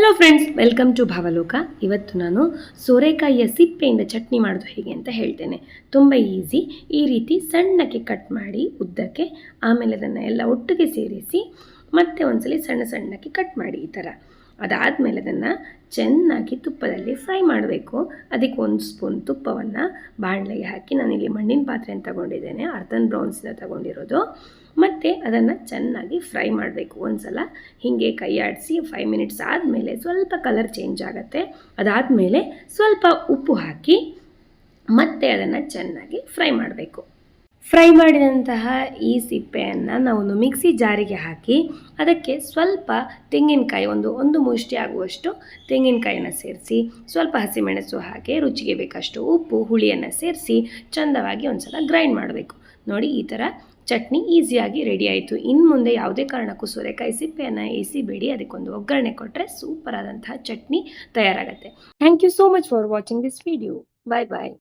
Hello friends welcome to Bhavaloka ಇವತ್ತು ನಾನು ಸೋರೆಕಾಯಿಯ ಸಿಪ್ಪೆಯಿಂದ ಚಟ್ನಿ ಮಾಡೋದು ಹೇಗೆ ಅಂತ ಹೇಳ್ತೇನೆ. ತುಂಬ ಈಸಿ ಈ ರೀತಿ ಸಣ್ಣಕ್ಕೆ ಕಟ್ ಮಾಡಿ ಉದ್ದಕ್ಕೆ, ಆಮೇಲೆ ಅದನ್ನು ಎಲ್ಲ ಒಟ್ಟಿಗೆ ಸೇರಿಸಿ, ಮತ್ತೆ ಒಂದ್ಸಲಿ ಸಣ್ಣ ಸಣ್ಣಕ್ಕೆ ಕಟ್ ಮಾಡಿ ಈ ಥರ ಅದಾದಮೇಲೆ ಅದನ್ನು ಚೆನ್ನಾಗಿ ತುಪ್ಪದಲ್ಲಿ ಫ್ರೈ ಮಾಡಬೇಕು. ಅದಕ್ಕೆ ಒಂದು ಸ್ಪೂನ್ ತುಪ್ಪವನ್ನು ಬಾಣಲೆಗೆ ಹಾಕಿ ನಾನಿಲ್ಲಿ ಮಣ್ಣಿನ ಪಾತ್ರೆಯನ್ನು ತಗೊಂಡಿದ್ದೇನೆ, ಅರ್ಥನ್ ಬ್ರೌನ್ಸಿನ ತಗೊಂಡಿರೋದು. ಮತ್ತು ಅದನ್ನು ಚೆನ್ನಾಗಿ ಫ್ರೈ ಮಾಡಬೇಕು. ಒಂದ್ಸಲ ಹೀಗೆ ಕೈ ಆಡಿಸಿ ಫೈವ್ ಮಿನಿಟ್ಸ್ ಆದಮೇಲೆ ಸ್ವಲ್ಪ ಕಲರ್ ಚೇಂಜ್ ಆಗುತ್ತೆ. ಅದಾದಮೇಲೆ ಸ್ವಲ್ಪ ಉಪ್ಪು ಹಾಕಿ ಮತ್ತೆ ಅದನ್ನು ಚೆನ್ನಾಗಿ ಫ್ರೈ ಮಾಡಬೇಕು. ಫ್ರೈ ಮಾಡಿದಂತಹ ಈ ಸಿಪ್ಪೆಯನ್ನು ನಾವು ಮಿಕ್ಸಿ ಜಾರಿಗೆ ಹಾಕಿ ಅದಕ್ಕೆ ಸ್ವಲ್ಪ ತೆಂಗಿನಕಾಯಿ, ಒಂದು ಒಂದು ಮುಷ್ಟಿ ಆಗುವಷ್ಟು ತೆಂಗಿನಕಾಯಿಯನ್ನು ಸೇರಿಸಿ, ಸ್ವಲ್ಪ ಹಸಿಮೆಣಸು ಹಾಕಿ ರುಚಿಗೆ ಬೇಕಷ್ಟು ಉಪ್ಪು, ಹುಳಿಯನ್ನು ಸೇರಿಸಿ ಚಂದವಾಗಿ ಒಂದು ಸಲ ಗ್ರೈಂಡ್ ಮಾಡಬೇಕು. ನೋಡಿ, ಈ ಥರ ಚಟ್ನಿ ಈಸಿಯಾಗಿ ರೆಡಿ ಆಯಿತು. ಇನ್ನು ಮುಂದೆ ಯಾವುದೇ ಕಾರಣಕ್ಕೂ ಸೋರೆಕಾಯಿ ಸಿಪ್ಪೆಯನ್ನು ಬೇಡಿ ಅದಕ್ಕೊಂದು ಒಗ್ಗರಣೆ ಕೊಟ್ಟರೆ ಸೂಪರ್ ಆದಂತಹ chutney ತಯಾರಾಗುತ್ತೆ. Thank you so much for watching this video bye bye